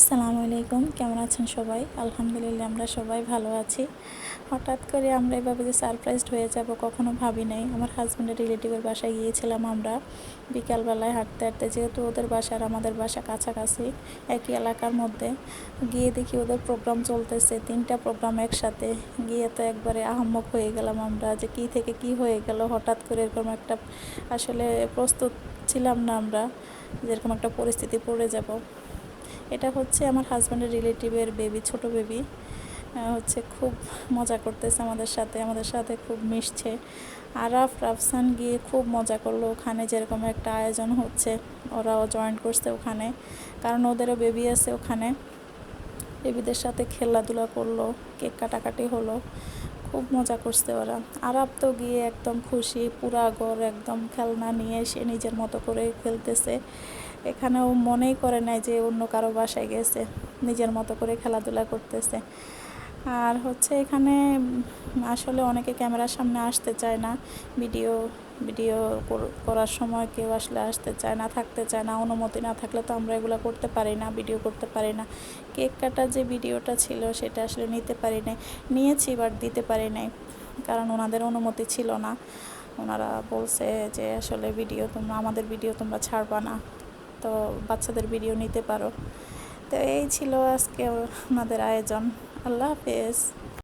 আসসালামু আলাইকুম। কেমন আছেন সবাই? আলহামদুলিল্লাহ আমরা সবাই ভালো আছি। হঠাৎ করে আমরা এভাবে যে সারপ্রাইজড হয়ে যাব কখনো ভাবি নাই। আমার হাজব্যান্ডের রিলেটিভের বাসায় গিয়েছিলাম আমরা। বিকালবেলায় হাঁটতে হাঁটতে যেহেতু ওদের বাসা আর আমাদের বাসা কাছাকাছি, একই এলাকার মধ্যে, গিয়ে দেখি ওদের প্রোগ্রাম চলতেছে, তিনটা প্রোগ্রাম একসাথে। গিয়ে তো একবারে আহম্মক হয়ে গেলাম আমরা যে কী থেকে কি হয়ে গেল। হঠাৎ করে এরকম একটা আসলে প্রস্তুত ছিলাম না আমরা যেরকম একটা পরিস্থিতি পড়ে যাব। এটা হচ্ছে আমার হাজব্যান্ডের রিলেটিভের বেবি ছোট বেবি হচ্ছে খুব মজা করতেছে আমাদের সাথে আমাদের সাথে খুব মিশছে। আরাফ রাফসান গিয়ে খুব মজা করল ওখানে, যেরকম একটা আয়োজন হচ্ছে, ওরাও জয়েন করছে ওখানে, কারণ ওদেরও বেবি আছে ওখানে। বেবিদের সাথে খেলাধুলা করল, কেক কাটাকাটি হলো। খুব মজা করছে ওরা। আরব তো গিয়ে একদম খুশি, পুরা ঘর একদম খেলনা নিয়ে সে নিজের মতো করে খেলতেছে। এখানেও মনেই করে নাই যে অন্য কারও বাসায় গেছে, নিজের মতো করে খেলাধুলা করতেছে। আর হচ্ছে এখানে আসলে অনেকে ক্যামেরার সামনে আসতে চায় না। ভিডিও ভিডিও করার সময় কেউ আসলে আসতে চায় না, থাকতে চায় না, অনুমতি না থাকলে তো আমরা এগুলো করতে পারি না, ভিডিও করতে পারি না। কেক কাটার যে ভিডিওটা ছিল সেটা আসলে নিতে পারি নাই। নিয়েছি বাট দিতে পারি নাই, কারণ ওনাদের অনুমতি ছিল না। ওনারা বলছে যে আসলে ভিডিও তোমরা আমাদের ভিডিও তোমরা ছাড়বা না, তো বাচ্চাদের ভিডিও নিতে পারো। তো এই ছিল আজকে ওনাদের আয়োজন। আল্লাহ হাফেজ